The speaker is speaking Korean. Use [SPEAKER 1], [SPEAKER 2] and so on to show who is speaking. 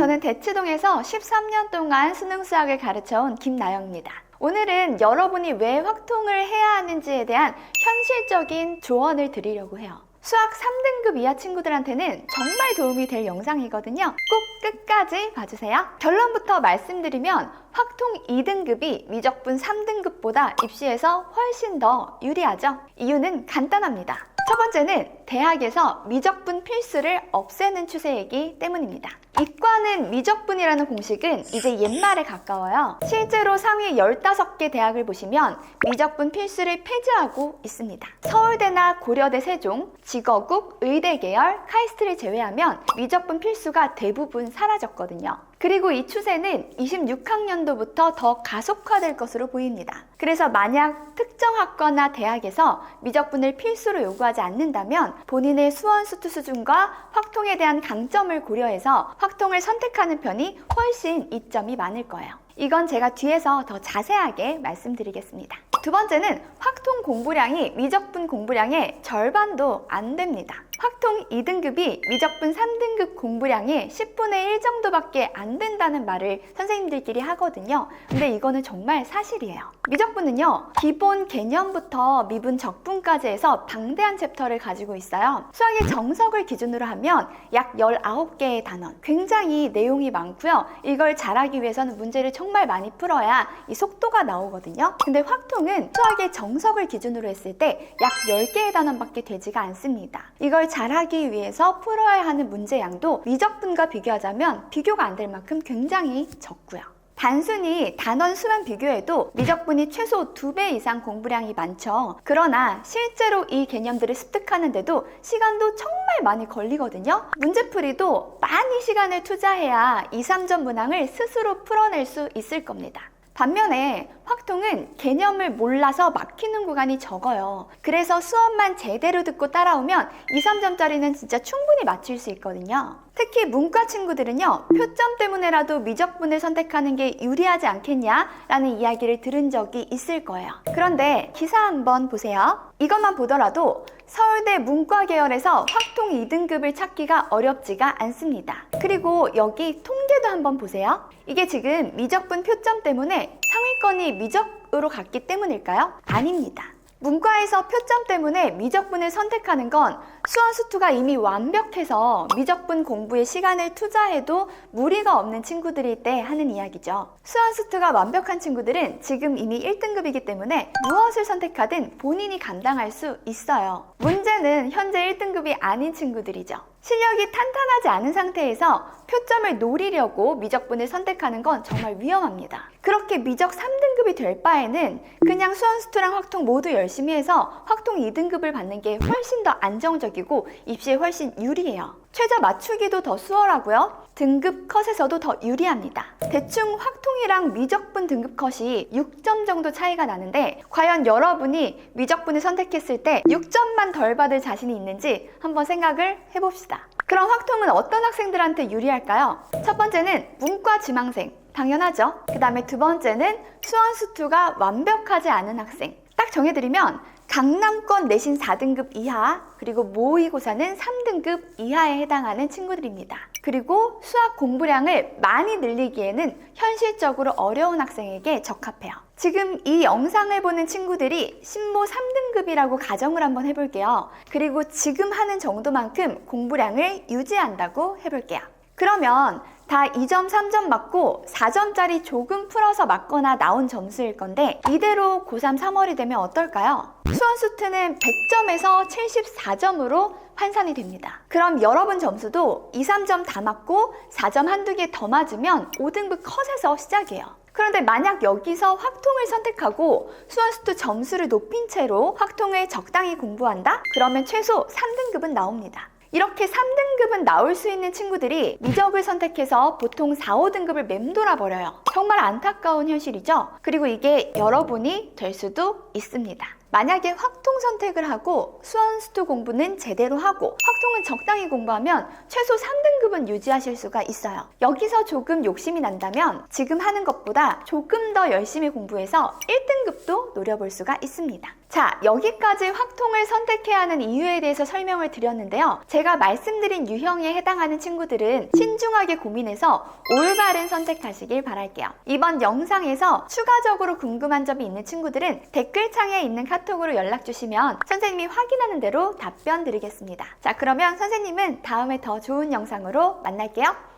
[SPEAKER 1] 저는 대치동에서 13년 동안 수능 수학을 가르쳐온 김나영입니다. 오늘은 여러분이 왜 확통을 해야 하는지에 대한 현실적인 조언을 드리려고 해요. 수학 3등급 이하 친구들한테는 정말 도움이 될 영상이거든요. 꼭 끝까지 봐주세요. 결론부터 말씀드리면 확통 2등급이 미적분 3등급보다 입시에서 훨씬 더 유리하죠. 이유는 간단합니다. 첫 번째는 대학에서 미적분 필수를 없애는 추세이기 때문입니다. 이과는 미적분이라는 공식은 이제 옛말에 가까워요. 실제로 상위 15개 대학을 보시면 미적분 필수를 폐지하고 있습니다. 서울대나 고려대 세종, 직어국, 의대 계열, 카이스트를 제외하면 미적분 필수가 대부분 사라졌거든요. 그리고 이 추세는 26학년도부터 더 가속화될 것으로 보입니다. 그래서 만약 특정 학과나 대학에서 미적분을 필수로 요구하지 않는다면 본인의 수원 수투 수준과 확통에 대한 강점을 고려해서 확통을 선택하는 편이 훨씬 이점이 많을 거예요. 이건 제가 뒤에서 더 자세하게 말씀드리겠습니다. 두 번째는 확통 공부량이 미적분 공부량의 절반도 안 됩니다. 확통 2등급이 미적분 3등급 공부량의 10분의 1 정도밖에 안 된다는 말을 선생님들끼리 하거든요. 근데 이거는 정말 사실이에요. 미적분은요, 기본 개념부터 미분 적분까지 해서 방대한 챕터를 가지고 있어요. 수학의 정석을 기준으로 하면 약 19개의 단원. 굉장히 내용이 많고요. 이걸 잘하기 위해서는 문제를 정말 많이 풀어야 이 속도가 나오거든요. 근데 확통은 수학의 정석을 기준으로 했을 때 약 10개의 단원밖에 되지가 않습니다. 이걸 잘하기 위해서 풀어야 하는 문제 양도 미적분과 비교하자면 비교가 안 될 만큼 굉장히 적고요. 단순히 단원 수만 비교해도 미적분이 최소 2배 이상 공부량이 많죠. 그러나 실제로 이 개념들을 습득하는데도 시간도 정말 많이 걸리거든요. 문제풀이도 많이 시간을 투자해야 2, 3점 문항을 스스로 풀어낼 수 있을 겁니다. 반면에 확통은 개념을 몰라서 막히는 구간이 적어요. 그래서 수업만 제대로 듣고 따라오면 2, 3점짜리는 진짜 충분히 맞출 수 있거든요. 특히 문과 친구들은요, 표점 때문에라도 미적분을 선택하는 게 유리하지 않겠냐라는 이야기를 들은 적이 있을 거예요. 그런데 기사 한번 보세요. 이것만 보더라도 서울대 문과 계열에서 확통 2등급을 찾기가 어렵지가 않습니다. 그리고 여기 통계도 한번 보세요. 이게 지금 미적분 표점 때문에 상위권이 미적으로 갔기 때문일까요? 아닙니다. 문과에서 표점 때문에 미적분을 선택하는 건 수원 수투가 이미 완벽해서 미적분 공부에 시간을 투자해도 무리가 없는 친구들일 때 하는 이야기죠. 수원 수투가 완벽한 친구들은 지금 이미 1등급이기 때문에 무엇을 선택하든 본인이 감당할 수 있어요. 문제는 현재 1등급이 아닌 친구들이죠. 실력이 탄탄하지 않은 상태에서 표점을 노리려고 미적분을 선택하는 건 정말 위험합니다. 그렇게 미적 3등급이 될 바에는 그냥 수원수투랑 확통 모두 열심히 해서 확통 2등급을 받는 게 훨씬 더 안정적이고 입시에 훨씬 유리해요. 최저 맞추기도 더 수월하고요. 등급 컷에서도 더 유리합니다. 대충 확통이랑 미적분 등급 컷이 6점 정도 차이가 나는데 과연 여러분이 미적분을 선택했을 때 6점만 덜 받을 자신이 있는지 한번 생각을 해봅시다. 그럼 확통은 어떤 학생들한테 유리할까요? 첫 번째는 문과 지망생. 당연하죠. 그 다음에 두 번째는 수원수투가 완벽하지 않은 학생. 딱 정해드리면 강남권 내신 4등급 이하, 그리고 모의고사는 3등급 이하에 해당하는 친구들입니다. 그리고 수학 공부량을 많이 늘리기에는 현실적으로 어려운 학생에게 적합해요. 지금 이 영상을 보는 친구들이 신모 3등급이라고 가정을 한번 해볼게요. 그리고 지금 하는 정도만큼 공부량을 유지한다고 해볼게요. 그러면 다 2점, 3점 맞고 4점짜리 조금 풀어서 맞거나 나온 점수일 건데 이대로 고3, 3월이 되면 어떨까요? 수원수트는 100점에서 74점으로 환산이 됩니다. 그럼 여러분 점수도 2, 3점 다 맞고 4점 한두 개 더 맞으면 5등급 컷에서 시작이에요. 그런데 만약 여기서 확통을 선택하고 수원수투 점수를 높인 채로 확통을 적당히 공부한다? 그러면 최소 3등급은 나옵니다. 이렇게 3등급은 나올 수 있는 친구들이 미적을 선택해서 보통 4, 5등급을 맴돌아 버려요. 정말 안타까운 현실이죠? 그리고 이게 여러분이 될 수도 있습니다. 만약에 확통 선택을 하고 수원수투 공부는 제대로 하고 확통은 적당히 공부하면 최소 3등급은 유지하실 수가 있어요. 여기서 조금 욕심이 난다면 지금 하는 것보다 조금 더 열심히 공부해서 1등급도 노려볼 수가 있습니다. 자, 여기까지 확통을 선택해야 하는 이유에 대해서 설명을 드렸는데요. 제가 말씀드린 유형에 해당하는 친구들은 신중하게 고민해서 올바른 선택하시길 바랄게요. 이번 영상에서 추가적으로 궁금한 점이 있는 친구들은 댓글창에 있는 카톡으로 연락 주시면 선생님이 확인하는 대로 답변 드리겠습니다. 자, 그러면 선생님은 다음에 더 좋은 영상으로 만날게요.